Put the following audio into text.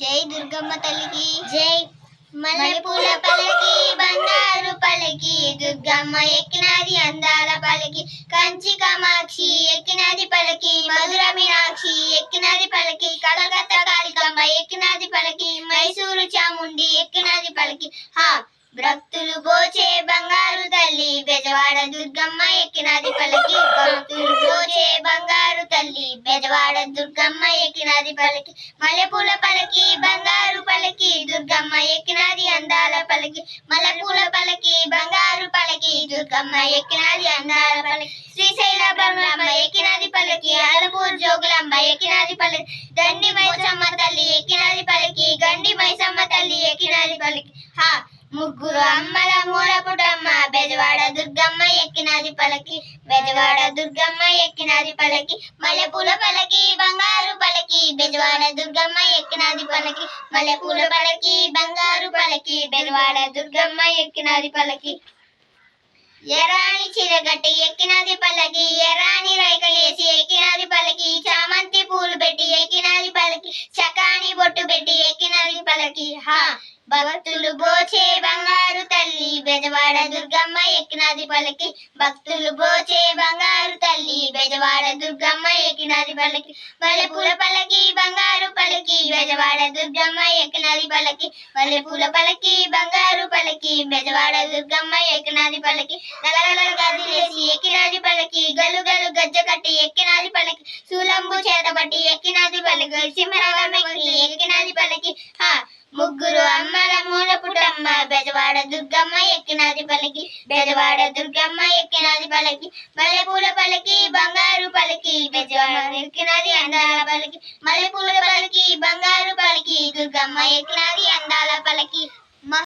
జై దుర్గమ్మ తల్లికి జై మల్లెపూల పలకి బంగారు పలకి దుర్గమ్మ ఎక్కినది అందాల పలకి కంచి కామాక్షి ఎక్కినది పలకి మధుర మీనాక్షి ఎక్కినది పలకి కలకత్త కాళికమ్మ ఎక్కినది పలకి మైసూరు చాముండి ఎక్కినది పలకి హా భక్తులు బోచే బంగారు తల్లి బెజవాడ దుర్గమ్మ ఎక్కినది పలకి భక్తులు బోచే బంగారు బెజవాడ దుర్గమ్మ ఎక్కినది పలికి మల్లెపూల పలకి బంగారు పలకి దుర్గమ్మ ఎక్కినది అందాల పలకి మల్లెపూల పలకి బంగారు పలకి దుర్గమ్మ ఎక్కినది అందాల పలకి శ్రీశైల బ్రహ్మమ్మ ఎక్కినది పలకి అలపూర్ జోగులమ్మ ఎక్కినది పలకి దండి మైసమ్మ తల్లి ఎక్కినది పలకి గండి మైసమ్మ తల్లి ఎక్కినది పలికి. హా ముగ్గురు అమ్మల మూలపుటమ్మ బెజవాడ దుర్గమ్మ ఎక్కినాది పలకి బెజవాడ దుర్గమ్మ ఎక్కినాది పలకి మల్లెపూల పలకి బంగారు పలకి బెజవాడ దుర్గమ్మ ఎక్కినాది పలకి మల్లెపూల పలకి బంగారు పలకి బెజవాడ దుర్గమ్మ ఎక్కినాది పలకి. ఎరాని చిరగట్టి ఎక్కినది పలకి ఎరాని రైకలేసి ఎక్కినది పలకి చామంతి పూలు పెట్టి ఎక్కినది పలకి చకాని బొట్టు పెట్టి ఎక్కినది పలకి. హా భక్తులు బోచే బంగారు తల్లి బెజవాడ దుర్గమ్మ ఎక్కినది పలకి. భక్తులు బోచే బంగారు తల్లి బెజవాడ దుర్గమ్మ ఎక్కినది పలకి. మల్లెపూల పలకి బంగారు పలకి బెజవాడ దుర్గమ్మ ఎక్కినది పలకి. మల్లెపూల పలకి బంగారు పలకి బెజవాడ దుర్గమ్మ ఎక్కినది పలకి. గలగల గదిలేసి ఎక్కినది పలకి గలు గలు గజ్జ కట్టి ఎక్కినది పలకి. సూలంబు చేత పట్టి ఎక్కినది పలకి సింహరాగం ఎక్కినది పలకి. ముగ్గురు అమ్మల మూల పుట్టమ్మ బెజవాడ దుర్గమ్మ ఎక్కినది పలికి బెజవాడ దుర్గమ్మ ఎక్కినది పలికి మల్లెపూల పలికి బంగారు పలికి బెజవాడ ఎక్కినది అందాల పలికి మల్లెపూల పలికి బంగారు పలికి దుర్గమ్మ ఎక్కినది అందాల పలికి.